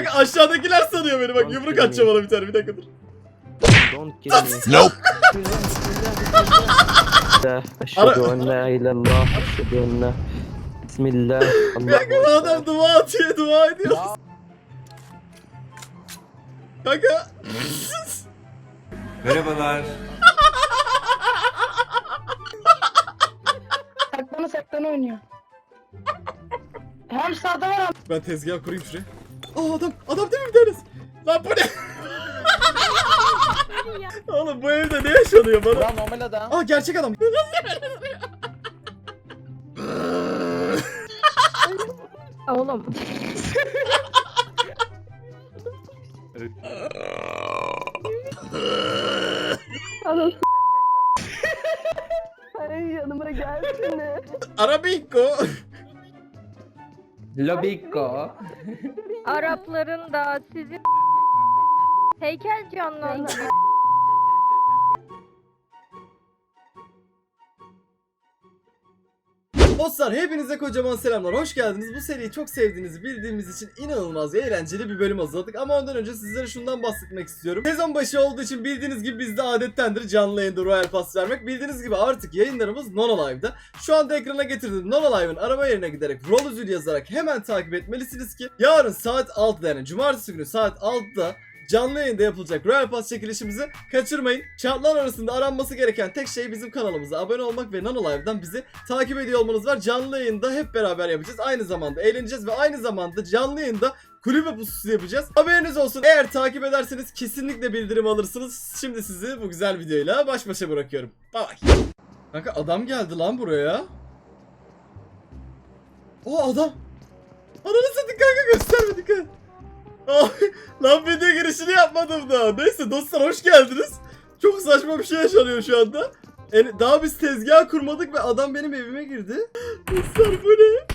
Bak aşağıdakiler sanıyor beni bak yumruk atacağım ona bir tane bir dakika dur. Don't kill me. Nope. Bismillah. Eşhedü en la ilallah. Eşhedü enne. Bismillah. Kanka bu adam dua atıyor dua ediyor. Kanka. Merhabalar. Saklana saklana oynuyor. Hem sağda var Ben tezgah kurayım şuraya. Aa adam adam değil mi bir tanesi? Lan bu ne? Oğlum bu evde ne yaşanıyor bana? Lan normal adam. Aa gerçek adam. Oğlum. Anasını. Ay yanıma gelsene. Arabiko. Lobiko. Arapların da sizin heykel canlandırıyor. Dostlar hepinize kocaman selamlar. Hoş geldiniz. Bu seriyi çok sevdiğinizi bildiğimiz için inanılmaz eğlenceli bir bölüm hazırladık. Ama ondan önce sizlere şundan bahsetmek istiyorum. Sezon başı olduğu için bildiğiniz gibi bizde adettendir canlı yayında Royal Pass vermek. Bildiğiniz gibi artık yayınlarımız Nono Live'da. Şu anda ekrana getirdiğim Nono Live'ın arama yerine giderek Rol Üzül yazarak hemen takip etmelisiniz ki yarın saat 6'da yani cumartesi günü saat 6'da canlı yayında yapılacak Royal Pass çekilişimizi kaçırmayın. Şartlar arasında aranması gereken tek şey bizim kanalımıza abone olmak ve Nano Live'dan bizi takip ediyor olmanız var. Canlı yayında hep beraber yapacağız. Aynı zamanda eğleneceğiz ve aynı zamanda canlı yayında kulübe pususu yapacağız. Haberiniz olsun. Eğer takip ederseniz kesinlikle bildirim alırsınız. Şimdi sizi bu güzel videoyla baş başa bırakıyorum. Bye bye. Kanka adam geldi lan buraya. O adam. Ananı satayım kanka gösterme dikkat. Lan video girişini yapmadım da. Neyse dostlar hoş geldiniz. Çok saçma bir şey yaşanıyor şu anda. En- daha biz tezgah kurmadık ve adam benim evime girdi. Dostlar bu ne?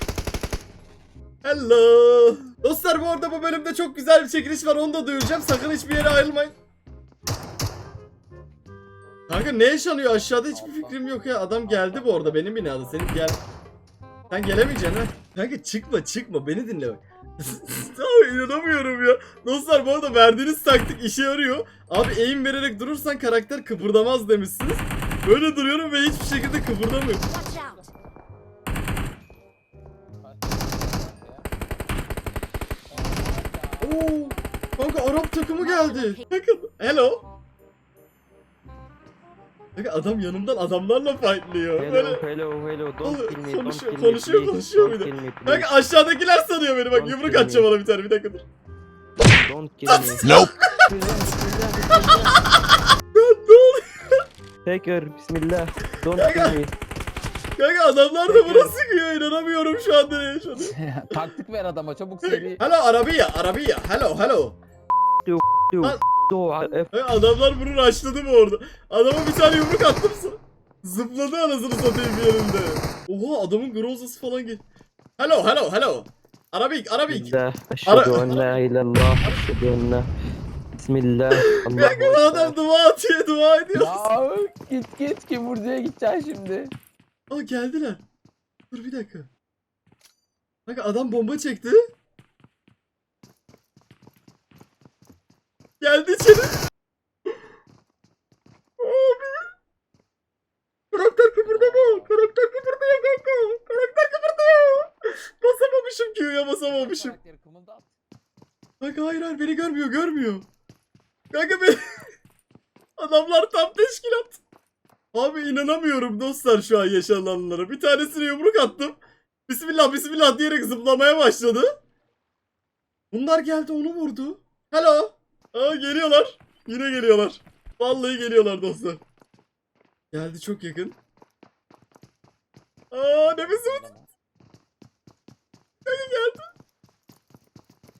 Hello. Dostlar bu arada bu bölümde çok güzel bir çekiliş var onu da duyuracağım. Sakın hiçbir yere ayrılmayın. Kanka ne yaşanıyor aşağıda hiçbir fikrim yok ya. Adam geldi bu arada benim binada. Senin gel. Sen gelemeyeceksin ha. Kanka çıkma çıkma beni dinle bak. Abi inanamıyorum ya. Dostlar bu arada verdiğiniz taktik işe yarıyor. Abi eğim vererek durursan karakter kıpırdamaz demişsiniz. Böyle duruyorum ve hiçbir şekilde kıpırdamıyorum. Oo, kanka Arap takımı geldi. Bakın, hello. Kanka adam yanımdan adamlarla fightlıyor. Hello, Böyle. hello, hello. Don't kill me. Don't konuşuyor, kill me. konuşuyor, please. konuşuyor Don't bir de. kill me, please. Kanka aşağıdakiler sanıyor beni. Bak Don't yumruk kill atacağım me. ona bir tane. Bir dakika dur. Don't kill me. Nope. Hacker, bismillah. Don't kill me. Kanka adamlar da bana sıkıyor. İnanamıyorum şu anda ne yaşanıyor. Taktik ver adama çabuk seri. Hello Arabiya, Arabiya. Hello, hello. Lan- Adamlar bunu rushladı mı orada? Adama bir tane yumruk attım. s- Zıpladı anasını satayım bir yerinde. Oha adamın grozası falan gel. Hello, hello, hello. Arabik, Arabik. Bismillah. Eşhedü en la ilallah. Eşhedü enne. Bismillah. Kanka bu adam dua atıyor, dua ediyor. Ya git git kim buraya gideceksin şimdi. Aa geldiler. Dur bir dakika. Kanka adam bomba çekti. Geldi içeri. Abi. Karakter kıpırdama. Karakter kıpırdıyor kanka. Karakter kıpırdıyor. Basamamışım Q'ya basamamışım. Kanka hayır hayır beni görmüyor görmüyor. Kanka beni... Adamlar tam teşkilat. Abi inanamıyorum dostlar şu an yaşananlara. Bir tanesine yumruk attım. Bismillah bismillah diyerek zıplamaya başladı. Bunlar geldi onu vurdu. Hello. Aa geliyorlar. Yine geliyorlar. Vallahi geliyorlar dostlar. Geldi çok yakın. Aa nefesim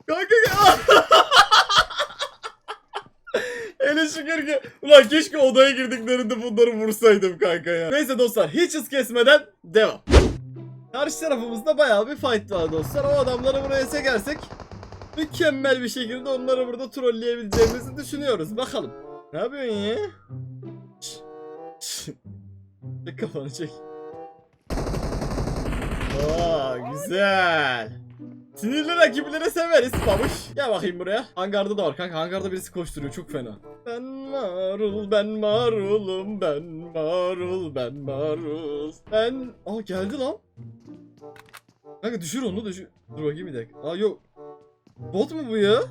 Kanka gel. Hele şükür ki. Ulan keşke odaya girdiklerinde bunları vursaydım kanka ya. Neyse dostlar hiç hız kesmeden devam. Karşı tarafımızda bayağı bir fight var dostlar. O adamları buraya çekersek mükemmel bir şekilde onları burada trolleyebileceğimizi düşünüyoruz. Bakalım. Ne yapıyorsun ya? Çek kafanı çek. Aa güzel. Sinirli rakiplere severiz babuş. Gel bakayım buraya. Hangarda da var kanka. Hangarda birisi koşturuyor. Çok fena. Ben marul, ben marulum, ben marul, ben marul. Ben... Aa geldi lan. Kanka düşür onu düşür. Dur bakayım bir dakika. Aa yok. Bot mu bu ya?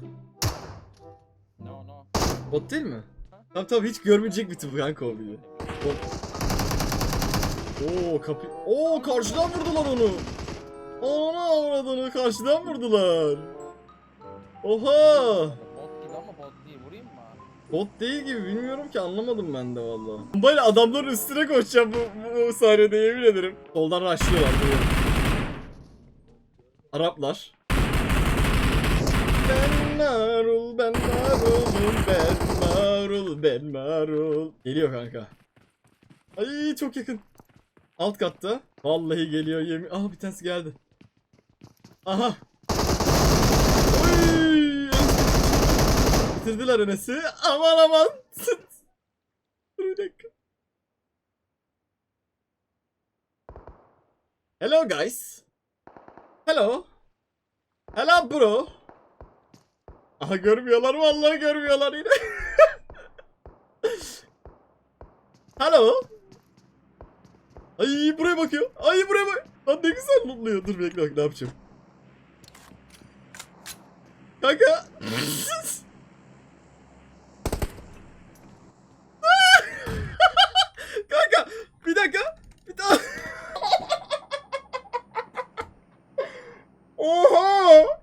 No no. Bot değil mi? Tamam tamam hiç görmeyecek bir tip kanka o bile. Bot. Oo kapı. Oo karşıdan vurdular onu. Ana avradını karşıdan vurdular. Oha. Bot gibi ama bot değil. Vurayım mı? Bot değil gibi bilmiyorum ki anlamadım ben de valla. Böyle adamların üstüne koşacağım bu, bu, bu sahnede yemin ederim. Soldan rushlıyorlar. Araplar. Ben marul, ben marulum, ben marul, ben marul. Geliyor kanka. Ay çok yakın. Alt katta. Vallahi geliyor yemin. Aha bir tanesi geldi. Aha. Oy! Bitirdiler Enes'i. Aman aman. Dur bir dakika. Hello guys. Hello. Hello bro. Aha görmüyorlar vallahi görmüyorlar yine. Hello. Ay buraya bakıyor. Ay buraya bak. Lan ne güzel mutluyor. Dur bekle bak ne yapacağım. Kanka bir dakika. Bir daha. Oha.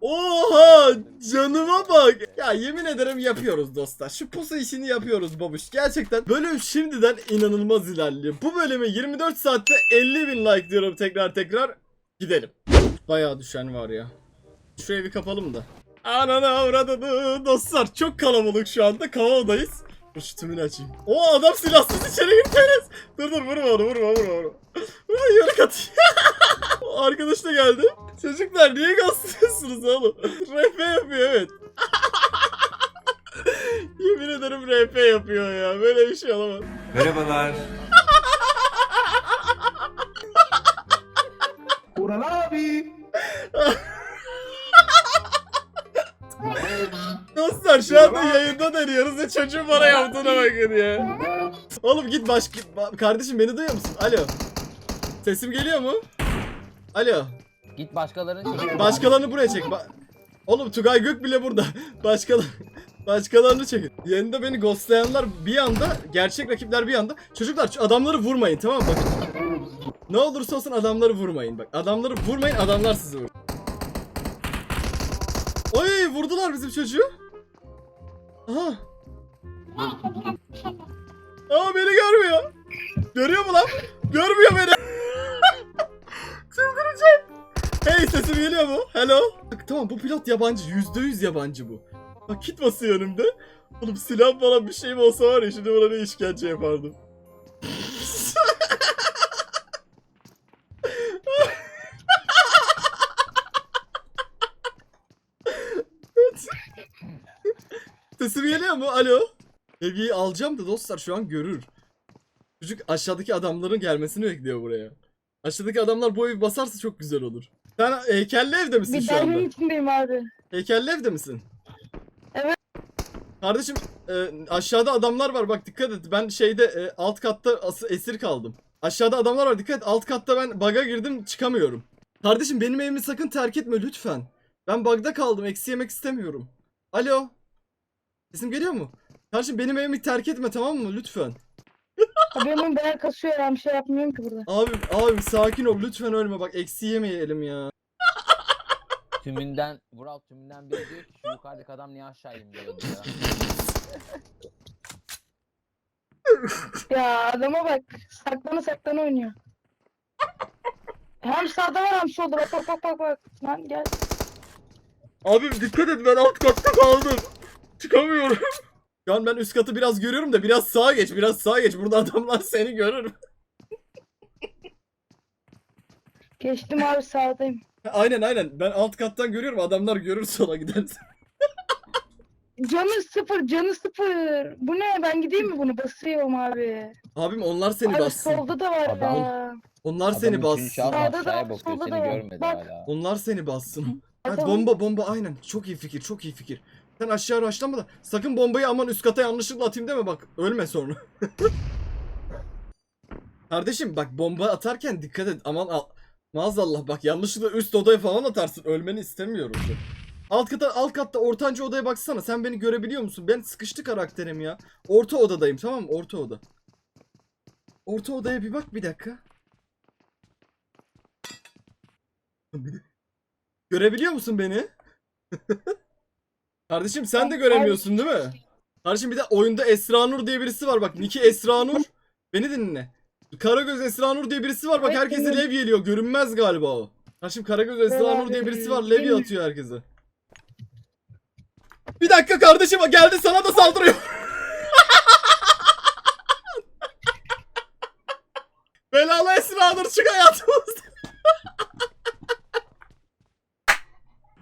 Oha canıma bak. Ya yemin ederim yapıyoruz dostlar. Şu pusu işini yapıyoruz babuş. Gerçekten bölüm şimdiden inanılmaz ilerliyor. Bu bölüme 24 saatte 50 bin like diyorum tekrar tekrar. Gidelim. Bayağı düşen var ya. Şu evi kapalım da. Ananı avradını dostlar çok kalabalık şu anda Kava'dayız. Dur şu tümünü açayım. O adam silahsız içeri Enes. Dur dur vurma onu vurma vurma onu. Vurma yörük. O Arkadaş da geldi. Çocuklar niye gazlıyorsunuz oğlum? RP yapıyor evet. Yemin ederim RP yapıyor ya. Böyle bir şey olamaz. Merhabalar. Ural abi. Dostlar şu anda yayında deniyoruz ve çocuğun bana yaptığına bakın ya. Oğlum git başka... ba- Kardeşim beni duyuyor musun? Alo. Sesim geliyor mu? Alo. Git başkalarını çek. Başkalarını buraya çek. Ba- Oğlum Tugay Gök bile burada. Başkaları... Başkalarını çekin. Yanında beni ghostlayanlar bir anda, gerçek rakipler bir anda. Çocuklar adamları vurmayın tamam mı? Bakın. Ne olursa olsun adamları vurmayın. Bak adamları vurmayın adamlar sizi vurur. Oy vurdular bizim çocuğu. Aha. Aa beni görmüyor. Görüyor mu lan? Görmüyor beni. Çıldıracağım. Hey sesim geliyor mu? Hello. Bak tamam bu pilot yabancı. Yüzde yüz yabancı bu. Bak kit basıyor önümde. Oğlum silah falan bir şeyim olsa var ya şimdi buna ne işkence yapardım. Sesim geliyor mu? Alo. Eviyi alacağım da dostlar şu an görür. Çocuk aşağıdaki adamların gelmesini bekliyor buraya. Aşağıdaki adamlar bu evi basarsa çok güzel olur. Sen heykelli evde misin Bir şu anda? derneğin içindeyim abi. Heykelli evde misin? Kardeşim e, aşağıda adamlar var bak dikkat et. Ben şeyde e, alt katta esir kaldım. Aşağıda adamlar var dikkat et. Alt katta ben bug'a girdim çıkamıyorum. Kardeşim benim evimi sakın terk etme lütfen. Ben bug'da kaldım eksi yemek istemiyorum. Alo. Sesim geliyor mu? Kardeşim benim evimi terk etme tamam mı lütfen. Abi Benim değer kasıyor bir şey yapmıyorum ki burada. Abi abi sakin ol lütfen ölme bak eksi yemeyelim ya. Tümünden, Vural tümünden biri diyor ki şu yukarıdaki adam niye aşağı indi diyor. Ya adama bak. Saklana saklana oynuyor. Hem sağda var hem solda. Bak bak bak bak. bak. Lan gel. Abi dikkat et ben alt katta kaldım. Çıkamıyorum. Şu an ben üst katı biraz görüyorum da biraz sağa geç biraz sağa geç. Burada adamlar seni görür. Geçtim abi sağdayım. Aynen aynen ben alt kattan görüyorum adamlar görür sola gidersin. canı sıfır canı sıfır. Bu ne ben gideyim mi bunu basıyorum abi. Abim onlar seni Abi bassın. solda da var Adam- ya. Onlar Adam seni bassın. şahıs Sağda da bakıyor solda seni da var. görmedi Bak. hala. Onlar seni bassın. Adam- bomba bomba aynen. Çok iyi fikir çok iyi fikir. Sen aşağı rushlama da sakın bombayı aman üst kata yanlışlıkla atayım deme bak ölme sonra. Kardeşim bak bomba atarken dikkat et aman al. Maazallah bak yanlışlıkla üst odaya falan atarsın ölmeni istemiyorum. Alt kata alt katta ortanca odaya baksana sen beni görebiliyor musun? Ben sıkıştı karakterim ya. Orta odadayım tamam mı? Orta oda. Orta odaya bir bak bir dakika. Görebiliyor musun beni? Kardeşim sen de göremiyorsun değil mi? Kardeşim bir de oyunda Esra Nur diye birisi var bak. Niki Esra Nur. Beni dinle. Karagöz Esra Nur diye birisi var bak Evet, herkese dinliyorum. lev geliyor. Görünmez galiba o. Kardeşim Karagöz Esra Nur diye birisi var. Levi Bilmiyorum. atıyor herkese. Bir dakika kardeşim geldi sana da saldırıyor. Belalı Esra Nur çık hayatımızdan.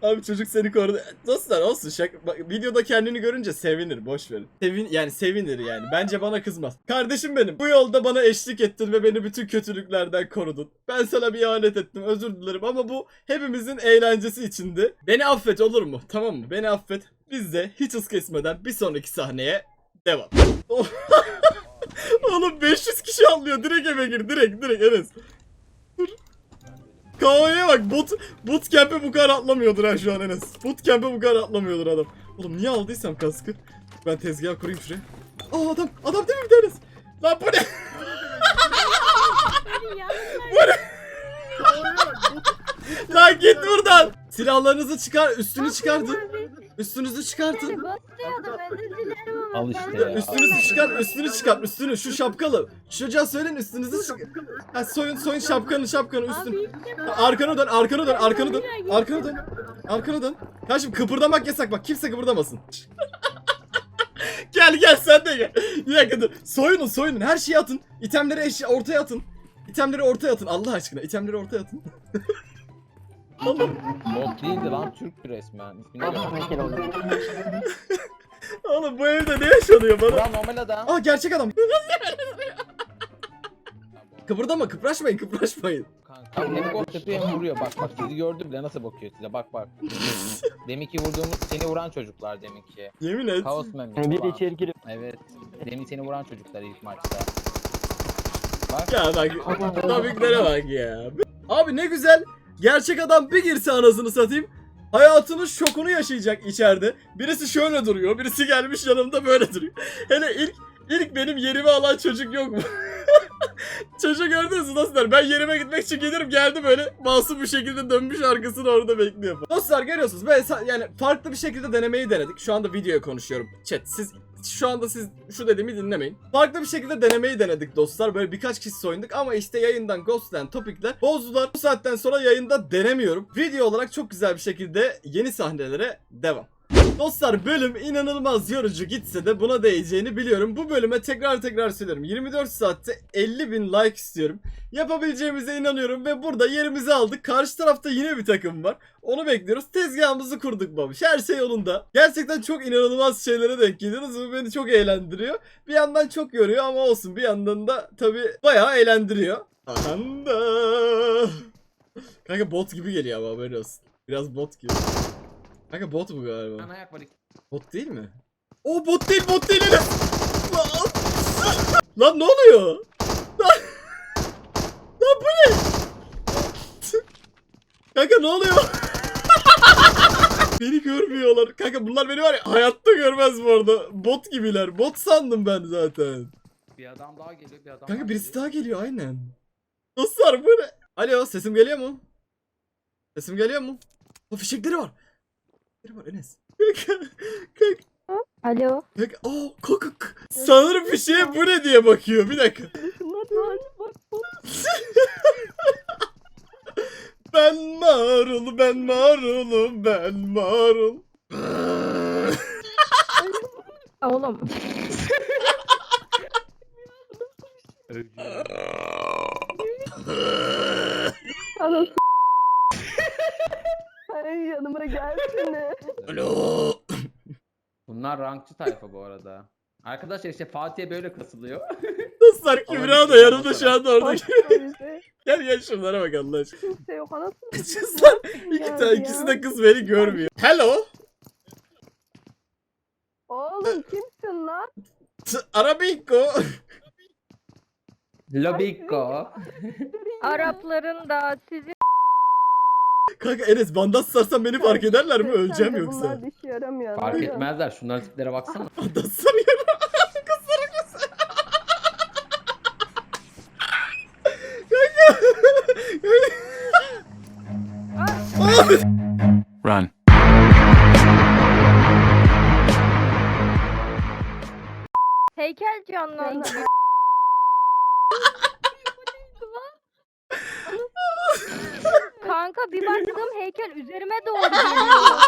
Abi çocuk seni korudu. Dostlar olsun şaka. Bak, videoda kendini görünce sevinir boş verin. Sevin yani sevinir yani. Bence bana kızmaz. Kardeşim benim. Bu yolda bana eşlik ettin ve beni bütün kötülüklerden korudun. Ben sana bir ihanet ettim. Özür dilerim ama bu hepimizin eğlencesi içindi. Beni affet olur mu? Tamam mı? Beni affet. Biz de hiç hız kesmeden bir sonraki sahneye devam. Oğlum 500 kişi anlıyor. Direkt eve gir. Direkt direkt Enes. Kavaya bak bot bootcamp'e bu kadar atlamıyordur ha şu an Enes. Bootcamp'e bu kadar atlamıyordur adam. Oğlum niye aldıysam kaskı? Ben tezgah kurayım şuraya. Aa adam adam değil mi bir Enes? Lan bu ne? bu ne? Lan git buradan. Silahlarınızı çıkar, üstünü çıkartın. Üstünüzü çıkartın. Basıyordum özür dilerim ama. Al işte ya. Üstünüzü çıkar, üstünü çıkar, üstünü. Şu şapkalı. Çocuğa söyleyin üstünüzü çıkar. Ha, soyun, soyun şapkanı, şapkanı, üstün. Abi ilk defa Arkana dön, arkana dön, arkana dön. Arkana dön. Arkana dön. Ya şimdi kıpırdamak yasak bak. Kimse kıpırdamasın. gel gel sen de gel. Bir dakika dur. Soyunun soyunun. Her şeyi atın. İtemleri eşya ortaya atın. İtemleri ortaya atın. Allah aşkına. İtemleri ortaya atın. Bot değildi lan Türk resmen. İsmini görmedim. oğlum bu evde ne yaşanıyor bana? Ulan normal adam. Aa gerçek adam. Kıpırdama, kıpraşmayın, kıpraşmayın. Kanka hem yapıyor hem vuruyor. Bak bak sizi gördü bile nasıl bakıyor size. Bak bak. demek ki vurduğumuz seni vuran çocuklar demek ki. Yemin et. Kaos memi. Bir de ulan. içeri girip Evet. Demin seni vuran çocuklar ilk maçta. Bak. Ya bak komiklere bak ya. Abi ne güzel. Gerçek adam bir girse anasını satayım. Hayatının şokunu yaşayacak içeride. Birisi şöyle duruyor. Birisi gelmiş yanımda böyle duruyor. Hele ilk ilk benim yerimi alan çocuk yok mu? Çocuğu gördünüz mü dostlar? Ben yerime gitmek için gelirim geldi böyle masum bir şekilde dönmüş arkasını orada bekliyor. Dostlar görüyorsunuz sa- yani farklı bir şekilde denemeyi denedik. Şu anda videoya konuşuyorum. Chat siz şu anda siz şu dediğimi dinlemeyin. Farklı bir şekilde denemeyi denedik dostlar. Böyle birkaç kişi soyunduk ama işte yayından ghostlayan topikler bozdular. Bu saatten sonra yayında denemiyorum. Video olarak çok güzel bir şekilde yeni sahnelere devam. Dostlar bölüm inanılmaz yorucu gitse de buna değeceğini biliyorum. Bu bölüme tekrar tekrar söylüyorum. 24 saatte 50 bin like istiyorum. Yapabileceğimize inanıyorum ve burada yerimizi aldık. Karşı tarafta yine bir takım var. Onu bekliyoruz. Tezgahımızı kurduk babiş. Her şey yolunda. Gerçekten çok inanılmaz şeylere denk geliyoruz. Bu beni çok eğlendiriyor. Bir yandan çok yoruyor ama olsun. Bir yandan da tabii bayağı eğlendiriyor. Anda. Kanka bot gibi geliyor ama haberin olsun. Biraz bot gibi. Kanka bot bu galiba. Ana ayak var iki. Bot değil mi? O bot değil bot değil. Lan. Lan ne oluyor? Lan, Lan bu ne? Kanka ne oluyor? beni görmüyorlar. Kanka bunlar beni var ya hayatta görmez bu arada. Bot gibiler. Bot sandım ben zaten. Bir adam daha geliyor bir adam Kanka daha birisi geliyor. daha geliyor aynen. Dostlar bu ne? Alo sesim geliyor mu? Sesim geliyor mu? O fişekleri var. Fişekleri var Enes. Kanka, kanka, Alo. kanka, aa, kanka. Sanırım fişeğe bu ne diye bakıyor. Bir dakika. Ben marul, ben marulum, ben marul. Oğlum. Anasını Ay yanıma gelsene. Alo. Bunlar rankçı tayfa bu arada. Arkadaşlar işte Fatih'e böyle kasılıyor. Dostlar Kübra da bir yanımda şey şu anda orada. Bize gel gel şunlara bak Allah aşkına. kimse yok anasını Kızlar iki tane ya. ikisi de kız beni görmüyor. Hello. Oğlum kimsin lan? T- Arabico. Lobiko. Arapların da sizi Kanka Enes bandaj sarsan beni fark ederler mi? Sen Öleceğim yoksa. Bunlar dişi yaramıyor. Fark anladın mı? etmezler. Şunların tiplere baksana. Bandaj sarıyorum. Kızlara kız. Kanka. Run. Heykel canlandı. Kanka bir baktım heykel üzerime doğru geliyor.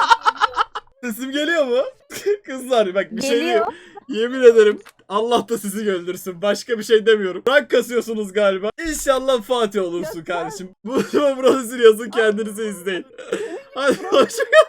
Sesim geliyor mu? Kızlar bak bir şey diyeyim. Geliyor. Yemin ederim Allah da sizi öldürsün. Başka bir şey demiyorum. Rank kasıyorsunuz galiba. İnşallah Fatih olursun kardeşim. Bu Brother yazın kendinize izleyin. Hadi hoşçakalın.